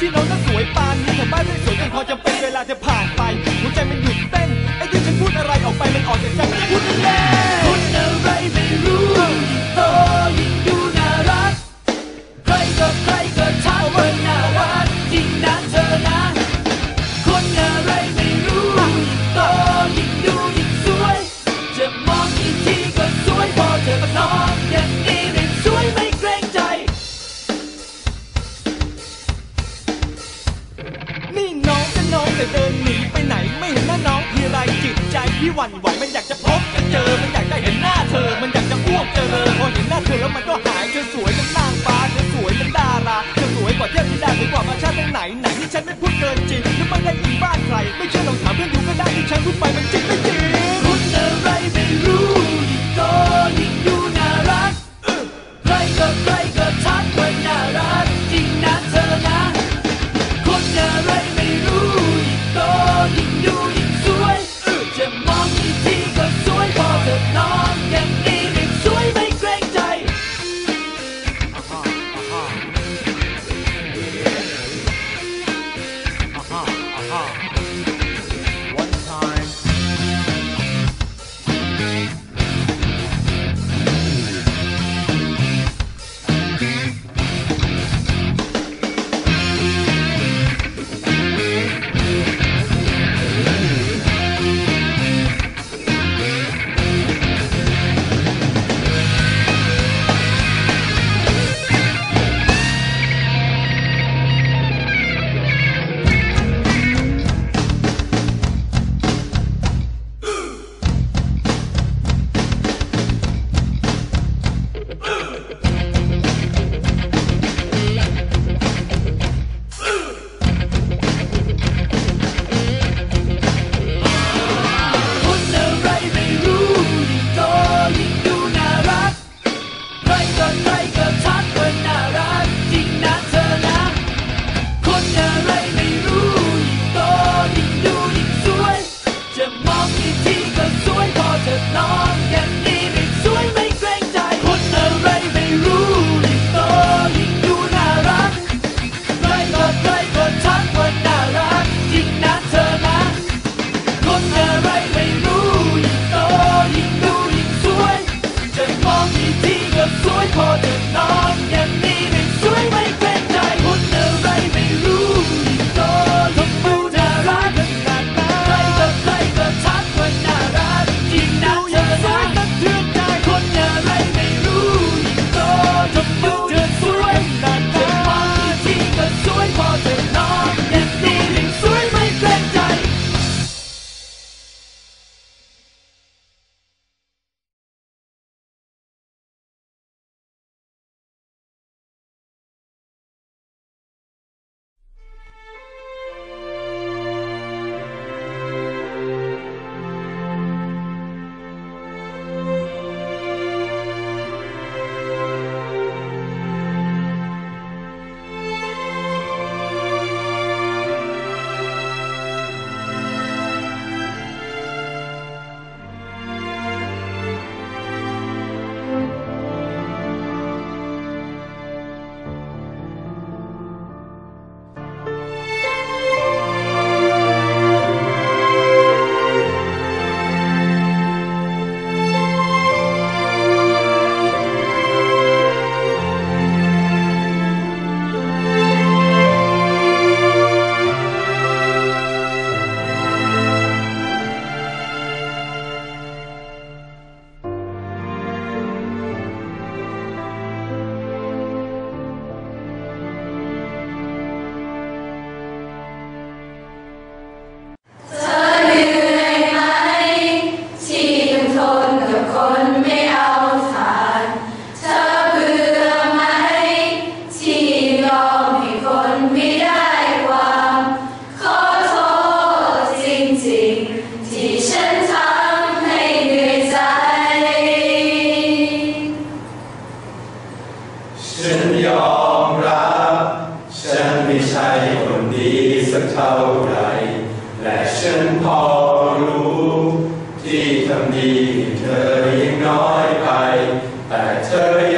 ที่เรานก็สวยปานนี้ทำบ้านไม่สวยจนพอจำเป็นเวลาจะผ่าน send me สักเท่าไรและฉันพอรู้ ที่ทำดีเธอยังน้อยไป แต่เธอ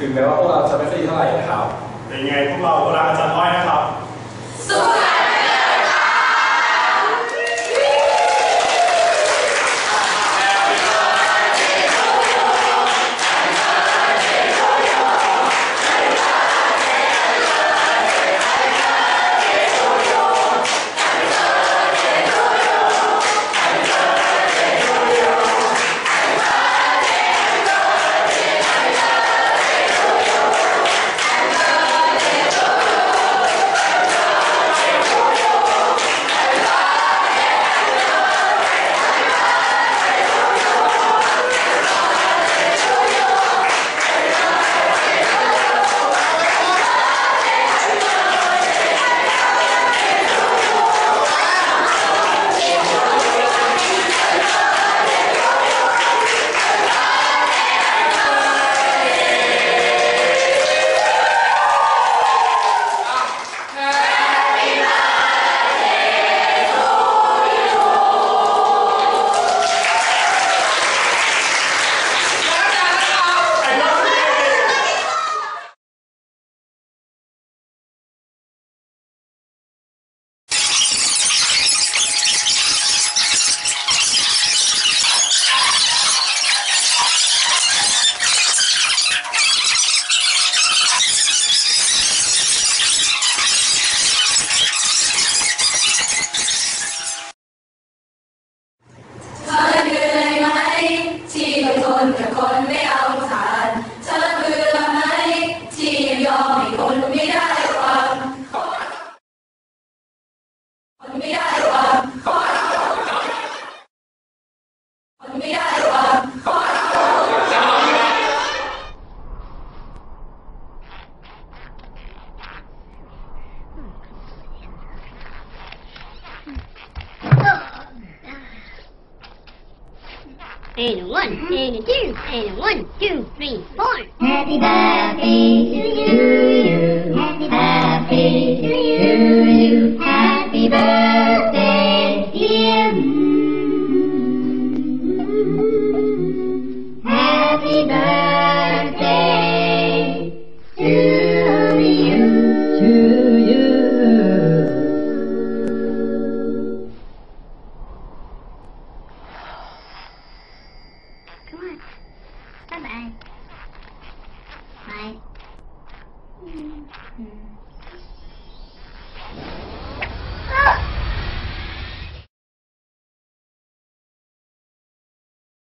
ถึงแม้ว่าพวกเราจะไม่ค่อยดีเท่าไหร่นะครับ เป็นไงพวกเราก็รักอาจารย์อ้อยนะครับเ and two, and one, two, three, four. Happy birthday to you. Happy birthday to you. Happy birthday,